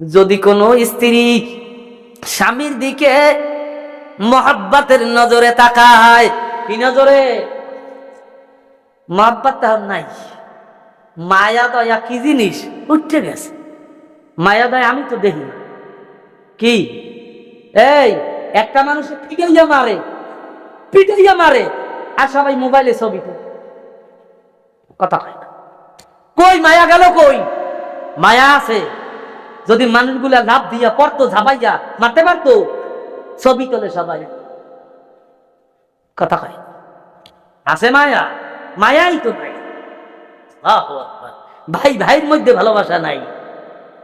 যদি কোনো স্ত্রী স্বামীর দিকে মহাব্বাতের নজরে তাকায়, কি নজরে? মহাব্বাত নাই। মায়া দয়া কি জিনিস? উঠে গেছে। মায়া দয়া আমি তো দেখি কি? এই, একটা মানুষ পিটাইয়া মারে পিটাইয়া মারে, আর সবাই মোবাইলে ছবি কথা কয় কই, মায়া গেল কই? মায়া আছে। যদি মানুষগুলা লাভ দিয়া পড়তো ঝাপাইয়া মারতে পারতো, ছবি তোলে সবাই। কথা কয়। আছে মায়া? মায়াই তো নাই। ভাই, ভাইয়ের মধ্যে ভালোবাসা নাই।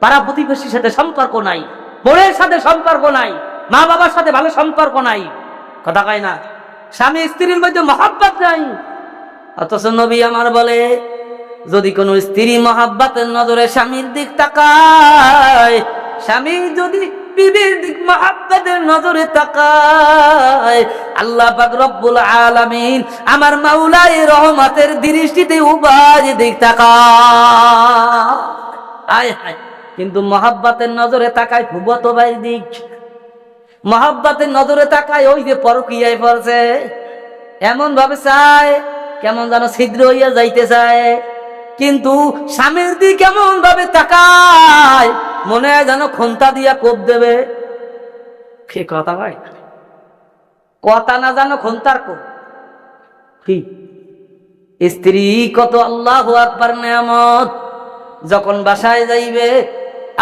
পাড়া প্রতিবেশীর সাথে সম্পর্ক নাই। বোনের সাথে সম্পর্ক নাই। মা বাবার সাথে ভালো সম্পর্ক নাই। কথা কয় না? স্বামী স্ত্রীর মধ্যে মহাব্বত নাই। অথচ নবী আমার বলে যদি কোনো স্ত্রী মহাব্বাতের নজরে স্বামীর দিক তাকায়, স্বামী যদি বিবির দিক মহাব্বাতের নজরে তাকায়, আল্লাহ পাক রব্বুল আলামিন আমার মাওলাই রহমতের দৃষ্টিতে উবাজ দিক তাকায়। আয় হায়, কিন্তু মহাব্বাতের নজরে তাকায় ফুবত ভাই দিক মহাব্বাতের নজরে তাকায় ওই যে পরকিয়ায় পড়ছে। এমন ভাবে চায়, কেমন যেন ছিদ্র হইয়া যাইতে চায়। কিন্তু স্বামীর দিক কেমন ভাবে তাকায় মনে হয় যেন খন্তা দিয়া কোপ দেবে। কে কথা ভাই? কথা না জানো খন্তার কোপ? কি? স্ত্রী কত আল্লাহ আকবার নেয়ামত যখন বাসায় যাইবে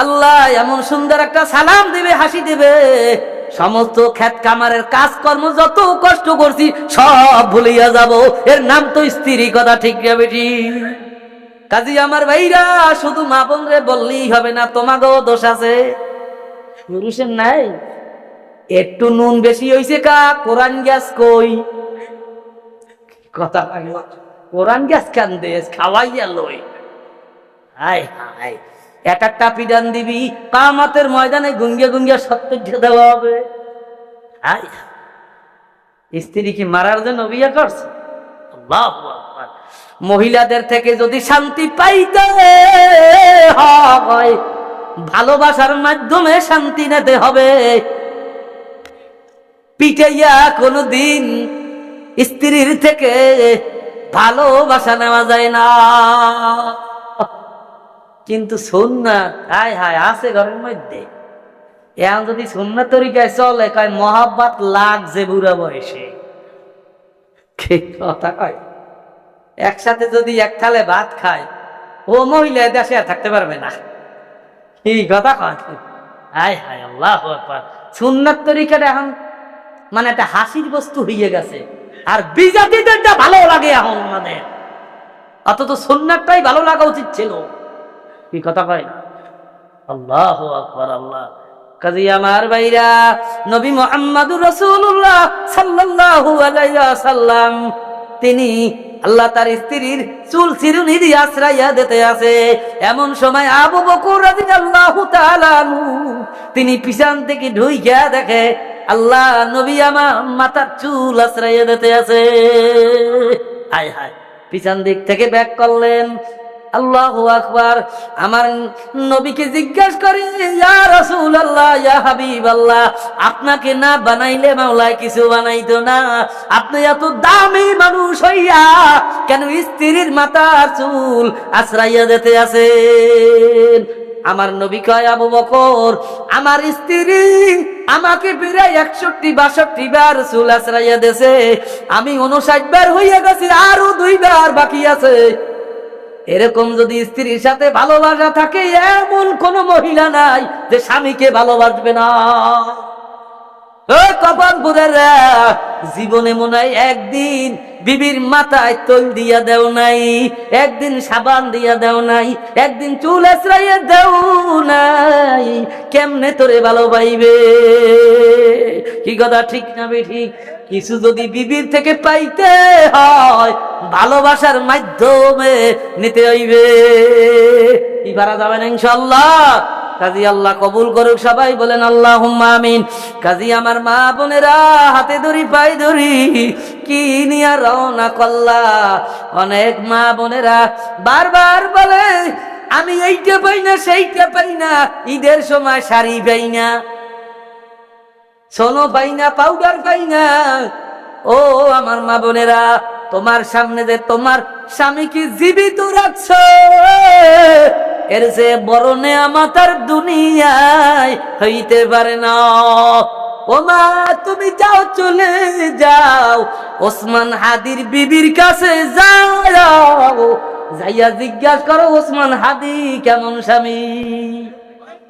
আল্লাহ এমন সুন্দর একটা সালাম দিবে হাসি দিবে। সমস্ত খ্যাত কামারের কাজকর্ম যত কষ্ট করছি সব ভুলিয়া যাব। এর নাম তো স্ত্রী কথা ঠিক না বেটি? কাজী আমার ভাইরা শুধু মা বোন রে বললেই হবে না তোমাকেও দোষ আছে। পুরুষের নাই? একটু নুন বেশি হইছে কা কোরআন গ্যাস কই? কথা লাগে কোরআন গ্যাস কান দেশ খাওয়াইয়া লই। হাই হাই এক একটা পিডান দিবি কামাতের ময়দানে গুঙ্গে গুঙ্গে সত্য দেওয়া হবে। হাই স্ত্রী কি মারার জন্য বিয়ে করছে? আল্লাহু। মহিলাদের থেকে যদি শান্তি পাইতে হয়, ভালোবাসার মাধ্যমে শান্তি নিতে হবে। পিটাইয়া কোনোদিন স্ত্রীর থেকে ভালোবাসা নেওয়া যায় না। কিন্তু সুন্নাত, হায় হায়, আছে ঘরের মধ্যে। এখন যদি সুন্নাত তরিকায় চলে, কয় মহাব্বাত লাগছে বুড়া বয়সে। কথা কয়? একসাথে যদি এক থালে ভাত খায়, ও মহিলা দেশে আর থাকতে পারবে না। কি কথা হায় হায়, আল্লাহ সুন্নাত তরিকাটা এখন মানে একটা হাসির বস্তু হইয়ে গেছে। আর বিজাতিদেরটা ভালো লাগে এখন আমাদের। অথচ সুন্নাতটাই ভালো লাগা উচিত ছিল। কি কথা কয়? আল্লাহ আল্লাহ। কাজী আমার ভাইরা, নবী মোহাম্মদুর রসুল্লাহ আলাইহি সাল্লাম তিনি আল্লাহ তার স্ত্রীর চুল চিরুনি আশ্রাইয়া দিতে আছে। এমন সময় আবু বকুর তিনি পিছন থেকে ঢুইয়া দেখে, আল্লাহ, নবী আমার মাথার চুল আশ্রাইয়া দিতে আছে। হায় হায়, পিছন দিক থেকে ব্যাক করলেন। আল্লাহ আকবার। আমার নবীকে জিজ্ঞাসা করে, ইয়া রাসূল আল্লাহ ইয়া হাবিব আল্লাহ আপনাকে না বানাইলে মাওলায় কিছু বানাইতো না? আপনি এত দামি মানুষ হইয়া কেন স্ত্রীর মাথার চুল আশ্রাইয়া দিতে আছেন? আমার নবী কয়, আবু বকর, আমার স্ত্রী আমাকে প্রায় একষট্টি বাষট্টি বার চুল আশ্রাইয়া দেছে আমি উনষাট বার হইয়া গেছি, আরও দুইবার বাকি আছে। এরকম যদি স্ত্রীর সাথে ভালোবাসা থাকে, এমন কোন মহিলা নাই যে স্বামীকে ভালোবাসবে না। কপালপুরের জীবনে মনে হয় একদিন বিবির মাথায় তৈল দিয়া দেও নাই, একদিন সাবান দিয়া দেও নাই, একদিন চুল আশ্রাইয়া দেও নাই। কেমনে তোরে ভালোবাইবে কি কথা? ঠিক না বে ঠিক কিছু যদি বিবির থেকে পাইতে হয়, ভালোবাসার মাধ্যমে নিতে হইবে। কি পারা যাবে না ইনশাল্লাহ কাজী আল্লাহ কবুল করুক, সবাই বলেন আল্লাহ আমিন। কাজী আমার মা বোনেরা হাতে ধরি পাই ধরি, কি নিয়া রওনা কল্লা অনেক মা বোনেরা বারবার বলে, আমি এইটা পাই না, সেইটা পাই না, ঈদের সময় শাড়ি পাই না। সোনো বাইনা পাউডার পাই না ও আমার মা বোনেরা, তোমার সামনে যে তোমার স্বামীকে জীবিত রাখছ? এর যে বড় নেয়ামাতার দুনিয়ায় হইতে পারে না। ও মা, তুমি যাও, চলে যাও। ওসমান হাদির বিবির কাছে যাও। যাইয়া জিজ্ঞাসা করো, ওসমান হাদি কেমন স্বামী?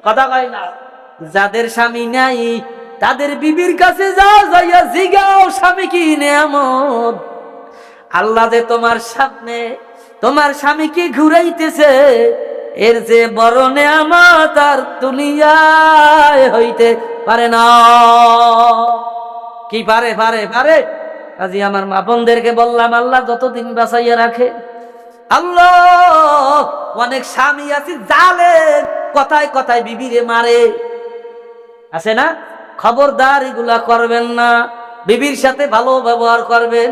কথা কয় না, যাদের স্বামী নাই তাদের বিবির কাছে যাও, যাইয়া জিগাও, স্বামী কি নেয়ামত? আল্লাহ যে তোমার সামনে, তোমার স্বামীকে ঘুরাইতেছে? এর যে বড় নেয়ামত আর দুনিয়ায় হইতে পারে না। কি পারে পারে পারে? কাজী আমার মাপনদেরকে বললাম, আল্লাহ যতদিন বাঁচাইয়া রাখে, আল্লাহ অনেক স্বামী আছে জালে কথায় কথায় বিবিরে মারে। আছে না? খবরদার এগুলা করবেন না। বিবির সাথে ভালো ব্যবহার করবেন।